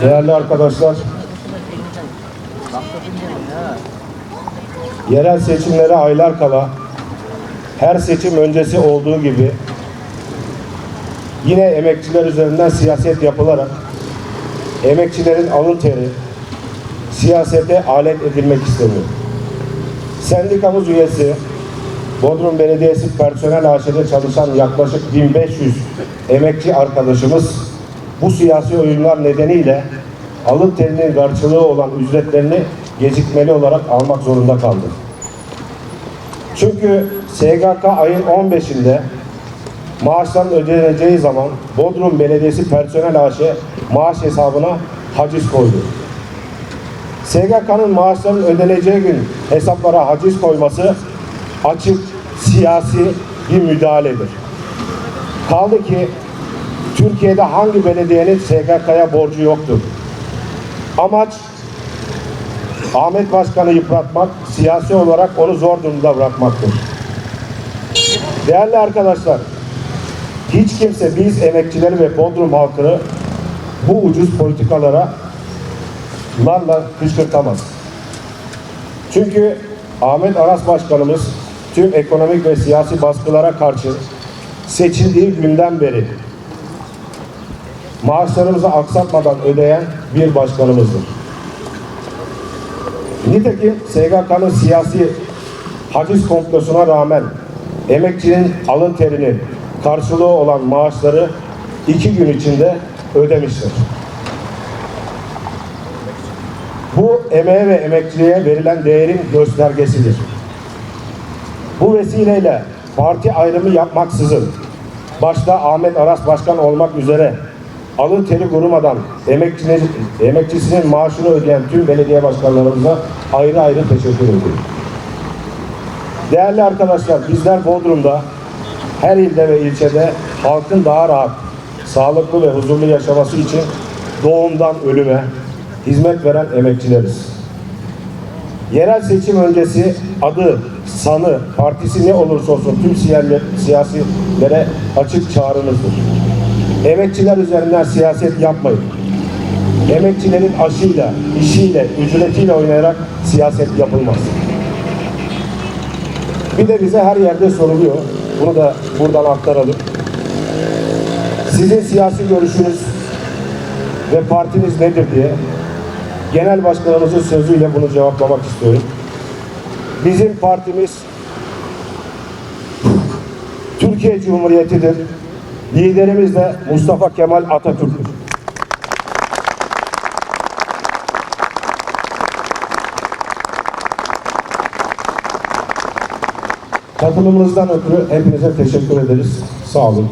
değerli arkadaşlar, yerel seçimlere aylar kala her seçim öncesi olduğu gibi yine emekçiler üzerinden siyaset yapılarak emekçilerin alın teri siyasete alet edilmek isteniyor. Sendikamız üyesi Bodrum Belediyesi personel AŞ'de çalışan yaklaşık 1500 emekçi arkadaşımız bu siyasi oyunlar nedeniyle alın terinin karşılığı olan ücretlerini gecikmeli olarak almak zorunda kaldı. Çünkü SGK ayın 15'inde maaşların ödeneceği zaman Bodrum Belediyesi Personel AŞ maaş hesabına haciz koydu. SGK'nın maaşların ödeneceği gün hesaplara haciz koyması açık siyasi bir müdahaledir. Kaldı ki Türkiye'de hangi belediyenin SGK'ya borcu yoktur? Amaç Ahmet Başkan'ı yıpratmak, siyasi olarak onu zor durumda bırakmaktır. Değerli arkadaşlar, hiç kimse biz emekçileri ve Bodrum halkını bu ucuz politikalara larla kışkırtamaz. Çünkü Ahmet Aras Başkanımız tüm ekonomik ve siyasi baskılara karşı seçildiği günden beri maaşlarımızı aksatmadan ödeyen bir başkanımızdır. Nitekim SGK'nın siyasi haciz komplosuna rağmen emekçinin alın terinin karşılığı olan maaşları iki gün içinde ödemiştir. Bu emeğe ve emekçiliğe verilen değerin göstergesidir. Bu vesileyle parti ayrımı yapmaksızın başta Ahmet Aras Başkan olmak üzere alın teri kurumadan emekçinin, emekçisinin maaşını ödeyen tüm belediye başkanlarımıza ayrı ayrı teşekkür ediyorum. Değerli arkadaşlar bizler Bodrum'da her ilde ve ilçede halkın daha rahat, sağlıklı ve huzurlu yaşaması için doğumdan ölüme hizmet veren emekçileriz. Yerel seçim öncesi adı, sanı, partisi ne olursa olsun tüm siyasilere açık çağrımızdır. Emekçiler üzerinden siyaset yapmayın. Emekçilerin aşıyla, işiyle, ücretiyle oynayarak siyaset yapılmaz. Bir de bize her yerde soruluyor. Bunu da buradan aktaralım. Sizin siyasi görüşünüz ve partiniz nedir diye genel başkanımızın sözüyle bunu cevaplamak istiyorum. Bizim partimiz Türkiye Cumhuriyeti'dir. Liderimiz de Mustafa Kemal Atatürk'tür. Katılımınızdan ötürü hepinize teşekkür ederiz. Sağ olun.